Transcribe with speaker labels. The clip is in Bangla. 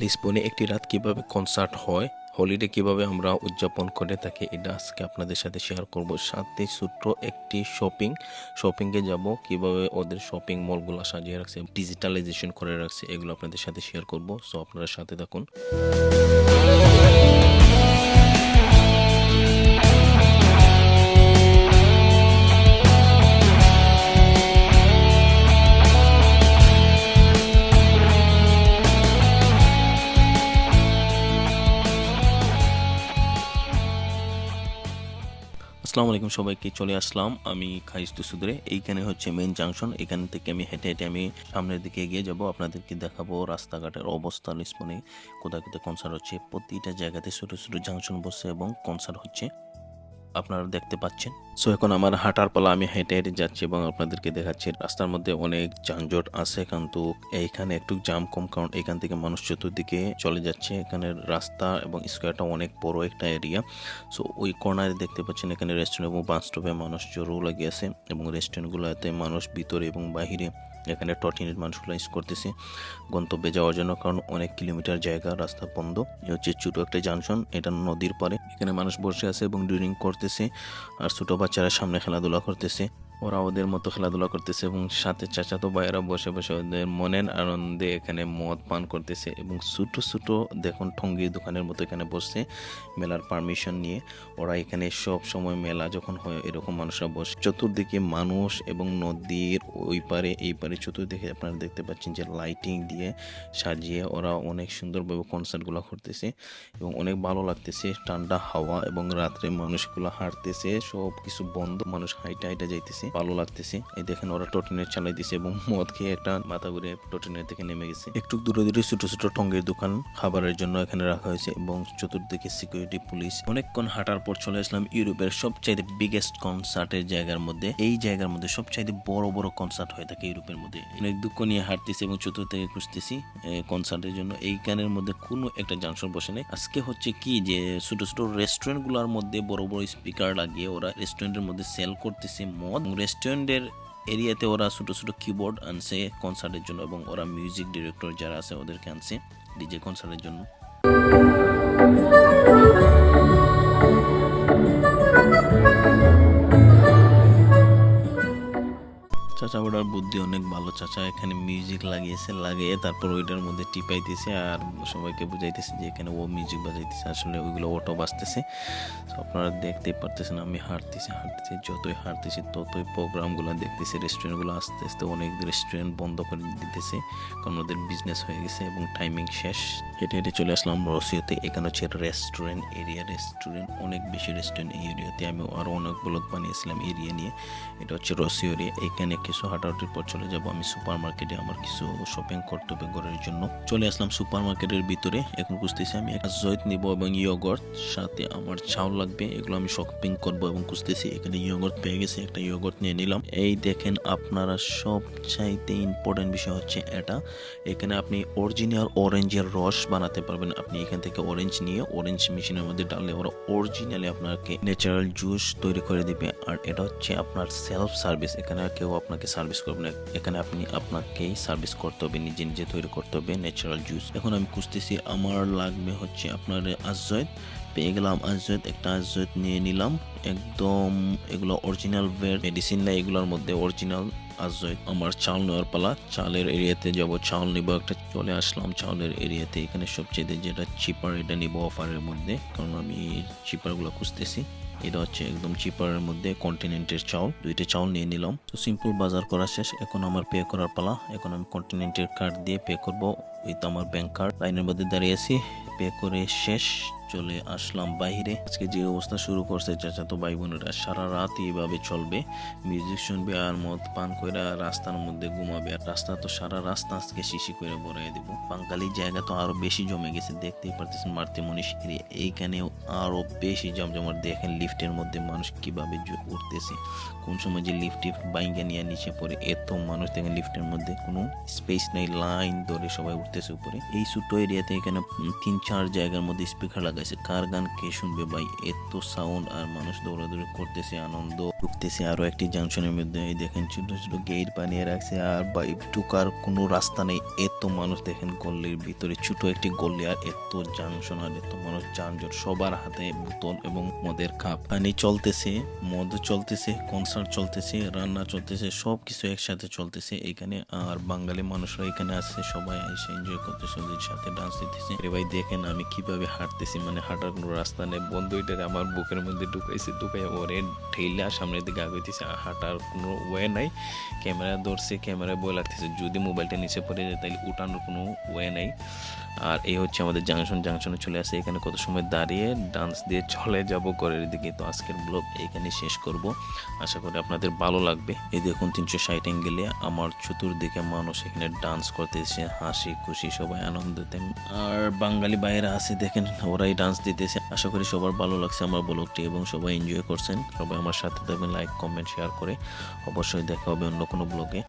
Speaker 1: লিসবনে একটি রাত কীভাবে কনসার্ট হয় হলিডে কীভাবে আমরা উদযাপন করে থাকি, এটা আজকে আপনাদের সাথে শেয়ার করব। সাথে ছোট্ট একটি শপিং শপিংয়ে যাব, কীভাবে ওদের শপিং মলগুলো সাজিয়ে রাখছে ডিজিটালাইজেশন করে রাখছে, এগুলো আপনাদের সাথে শেয়ার করব। সো আপনারা সাথে থাকুন। আসসালামু আলাইকুম সবাইকে, চলে আসলাম আমি খাইস্তু সুদরে। এইখানে হচ্ছে মেন জাংশন এখান থেকে আমি হেঁটে হেঁটে আমি সামনের দিকে এগিয়ে যাব, আপনাদেরকে দেখাবো রাস্তাঘাটের অবস্থা লিসবনে কোথায় কোথায় কনসার্ট হচ্ছে। প্রতিটা জায়গাতে ছোটো ছোটো জাংশন বসছে এবং কনসার্ট হচ্ছে। আপনারা দেখতে পাচ্ছেন। সো এখন আমার হাঁটার পালা আমি হেঁটে হেঁটে যাচ্ছি এবং আপনাদেরকে দেখাচ্ছি, রাস্তার মধ্যে অনেক যানজট আছে কিন্তু এইখানে একটু জাম কম কারণ এখান থেকে মানুষ চতুর্দিকে চলে যাচ্ছে। এখানে রাস্তা এবং স্কোয়ারটা অনেক বড় একটা এরিয়া সো ওই কর্নারে দেখতে পাচ্ছেন এখানে রেস্টুরেন্ট এবং বাস স্টপে মানুষ জড়ো লাগিয়েছে এবং রেস্টুরেন্টগুলোতে মানুষ ভিতরে এবং বাহিরে এখানে টর্টিনের মানুষগুলো ইউজ করতেছে। গন্তব্যে যাওয়ার জন্য কারণ অনেক কিলোমিটার জায়গা রাস্তা বন্ধ। এ হচ্ছে ছোটো একটা জাংশন এটা নদীর পারে এখানে মানুষ বসে আছে এবং ড্রিলিং করতেছে আর ছোটো বাচ্চারা সামনে খেলাধুলা করতেছে। ওরা ওদের মতো খেলাধুলা করতেছে এবং সাথে চাচাতো ভাইয়েরা বসে বসে ওদের মনের আনন্দে এখানে মদ পান করতেছে এবং ছোটো ছোটো দেখুন ঠঙ্গি দোকানের মতো এখানে বসছে, মেলার পারমিশন নিয়ে। ওরা এখানে সব সময় মেলা যখন হয়, এরকম মানুষরা বসে। চতুর্দিকে মানুষ এবং নদীর ওই পারে, এই পারে চতুর্দিকে আপনারা দেখতে পাচ্ছেন যে লাইটিং দিয়ে সাজিয়ে ওরা অনেক সুন্দরভাবে কনসার্টগুলো করতেছে এবং অনেক ভালো লাগতেছে। ঠান্ডা হাওয়া এবং রাত্রে মানুষগুলো হাঁটতেছে সব কিছু বন্ধ। মানুষ হাইটা হাইটা যাইতেছে। ভালো লাগতেছে। এই দেখেন ওরা টোটেনের চালাই দিছে এবং মদ খেয়ে একটা মাথা ঘুরে টোটেনের থেকে নেমে গেছে। একটু দূরে দূরে ছোট ছোট টঙ্গের দোকান খাবারের জন্য এখানে রাখা হয়েছে এবং চতুর্দিকে সিকিউরিটি পুলিশ অনেকক্ষণ হাঁটার পর চলে আসলাম ইউরোপের সবচাইতে বিগেস্ট কনসার্টের জায়গার মধ্যে। এই জায়গার মধ্যে সবচাইতে বড় বড় কনসার্ট হয়ে থাকে ইউরোপের মধ্যে। অনেক দুঃখ নিয়ে হাঁটতেছি এবং চতুর্দিকে খুঁজতেছি কনসার্টের জন্য। এইখানের মধ্যে কোনো একটা জাংশন বসে নেই। আজকে হচ্ছে কি যে ছোট ছোট রেস্টুরেন্টগুলোর মধ্যে বড় বড় স্পিকার লাগিয়ে ওরা রেস্টুরেন্টের মধ্যে সেল করতেছে মদ। রেস্টুরেন্টের এরিয়াতে ওরা ছোটো ছোটো কিবোর্ড আনছে কনসার্টের জন্য এবং ওরা মিউজিক ডিরেক্টর যারা আছে ওদেরকে আনছে ডিজে কনসার্টের জন্য। চাচা ওটার বুদ্ধি অনেক ভালো। চাচা এখানে মিউজিক লাগিয়েছে, লাগিয়ে তারপর ওইটার মধ্যে টিপাইতেছে আর সবাইকে বুঝাইতেছে যে এখানে ও মিউজিক বাজাইতেছে। আসলে ওইগুলো অটো বাজতেছে। তো আপনারা দেখতেই পারতেছেন আমি হাঁটতেছি হাঁটতেছি, যতই হাঁটতেছি ততই প্রোগ্রামগুলো দেখতেছি রেস্টুরেন্টগুলো আস্তে আস্তে অনেক রেস্টুরেন্ট বন্ধ করে দিতেছে। কারণ ওদের বিজনেস হয়ে গেছে এবং টাইমিং শেষ। হেঁটে হেঁটে চলে আসলাম রসিয়াতে এখানে হচ্ছে রেস্টুরেন্ট এরিয়া রেস্টুরেন্ট অনেক বেশি রেস্টুরেন্ট এই এরিয়াতে আমি আরও অনেক ব্লগ বানিয়েছিলাম এরিয়া নিয়ে। এটা হচ্ছে রসিও এরিয়া এখানে কিছু হাঁটাহাঁটির পর চলে যাব। আমি সুপার মার্কেটে আমার কিছু শপিং করতে হবে ঘরের জন্য চলে আসলাম সুপার মার্কেটের ভিতরে। এখন খুঁজতেছি আমি একটা জয়ত নিব এবং ইয়োগর্ট সাথে আমার চাউল লাগবে। এগুলো আমি শপিং করব এবং খুঁজতেছি, এখানে ইয়োগর্ট পেয়ে গেছে, একটা ইয়োগর্ট নিয়ে নিলাম। এই দেখেন আপনারা সব চাইতে ইম্পর্টেন্ট বিষয় হচ্ছে এটা। এখানে আপনি অরিজিনাল অরেঞ্জের রস বানাতে পারবেন। আপনি এখান থেকে অরেঞ্জ নিয়ে অরেঞ্জ মেশিনের মধ্যে ডাললে ওরা অরিজিনালি আপনাকে ন্যাচারাল জুস তৈরি করে দিবে। আর এটা হচ্ছে আপনার সেলফ সার্ভিস এখানে কেউ আপনাকে সার্ভিস করবে না। এখানে আপনি আপনাকেই সার্ভিস করতে হবে, নিজে নিজে তৈরি করতে হবে ন্যাচারাল জুস এখন আমি খুঁজতেছি, আমার লাগবে হচ্ছে আপনার আজয়ত পেয়ে গেলাম আজয়ত একটা আজয়ত নিয়ে নিলাম। একদম এগুলো অরিজিনাল ভের মেডিসিন না, এগুলোর মধ্যে অরিজিনাল আজয় আমার চাল নেওয়ার পালা, চালের এরিয়াতে যাব, চাল নিব, একটা চলে আসলাম চালের এরিয়াতে। এখানে সবচেয়ে যেটা চিপার এটা নিব অফারের মধ্যে। কারণ আমি চিপারগুলো খুঁজতেছি। এটা হচ্ছে একদম চিপারের মধ্যে কন্টিনেন্টের চাউল। দুইটা চাউল নিয়ে নিলাম। তো সিম্পল বাজার করা শেষ। এখন আমার পে করার পালা। এখন আমি কন্টিনেন্টের কার্ড দিয়ে পে করব। উইথ আমার ব্যাংক কার্ড লাইনের মধ্যে দাঁড়িয়ে আছি। পে করে শেষ। চলে আসলাম বাইরে। আজকে যে অবস্থা শুরু করছে চাচাতো ভাই বোনেরা, সারা রাত এইভাবে চলবে। মিউজিক শুনবে আর মদ পান করে রাস্তার মধ্যে ঘুমাবে। আর রাস্তা তো সারা রাস্তা আজকে শিশি করে ভরাই দেবো। বাঙালি জায়গা তো আরও বেশি জমে গেছে। দেখতেই পারতেছেন মারতে মনীষ এরিয়া এইখানেও আরও বেশি জমজমাট। দেখেন লিফটের মধ্যে মানুষ কীভাবে উঠতেছে। কোন সময় যে লিফট টিফট বাইঙ্গা নিয়ে নিচে পড়ে। এত মানুষ দেখেন লিফটের মধ্যে কোনো স্পেস নেই লাইন ধরে সবাই উঠতেছে উপরে। এই ছোট্ট এরিয়াতে এখানে তিন চার জায়গার মধ্যে স্পিকার লাগাইছে। কার গান কে শুনবে ভাই? এত সাউন্ড আর মানুষ দৌড়াদৌড়ি করতেছে, আনন্দ। ঢুকতেছে আরও একটি জাংশনের মধ্যে। এই দেখেন ছোট ছোট গেট বানিয়ে রাখছে আর বাই ঢুকার কোনো রাস্তা নেই। এত মানুষ দেখেন গল্লির ভিতরে, ছোট একটি গল্লি আর এত জাংশন আর এত মানুষ, যানজট, সবার হাতে বোতল এবং মদের কাপ। পানি চলতেছে, মদ চলতেছে কনসার্ট চলতেছে, রান্না চলতেছে সব কিছু একসাথে চলতেছে এখানে। আর বাঙালি মানুষরা এখানে আসছে, সবাই এসে এনজয় করতেছে, ওদের সাথে ডান্স দিতেছে। ভাই, দেখেন আমি কীভাবে হাঁটতেছি মানে হাঁটার কোনো রাস্তা নেই। বন্ধু, এটা আমার বুকের মধ্যে ঢুকাইছে ঢুকাই ওরে ঠেলে সামনের দিকে আগাইতেছে হাঁটার কোনো ওয়ে নাই। ক্যামেরা ধরছে, ক্যামেরায় বই লাগতেছে যদি মোবাইলটা নিচে পড়ে যায় তাহলে উঠানোর কোনো ওয়ে নেই। আর এই হচ্ছে আমাদের জাংশন। জাংশনে চলে আসে এখানে কত সময় দাঁড়িয়ে ডান্স দিয়ে চলে যাব ঘরের দিকে। তো আজকের ব্লগ এইখানে শেষ করব। আশা করি আপনাদের ভালো লাগবে। এই দেখুন তিনশো ষাট অ্যাঙ্গেলে আমার চতুর্দিকে মানুষ এখানে ডান্স করতেছে, হাসি খুশি, সবাই আনন্দতে। আর বাঙালি বাইরে আছে, দেখেন ওরাই ডান্স দিতেছে। আশা করি সবার ভালো লাগছে আমার ব্লগটি এবং সবাই এনজয় করছেন। সবাই আমার সাথে থাকবেন লাইক কমেন্ট শেয়ার করে। অবশ্যই দেখা হবে অন্য কোনো ব্লগে।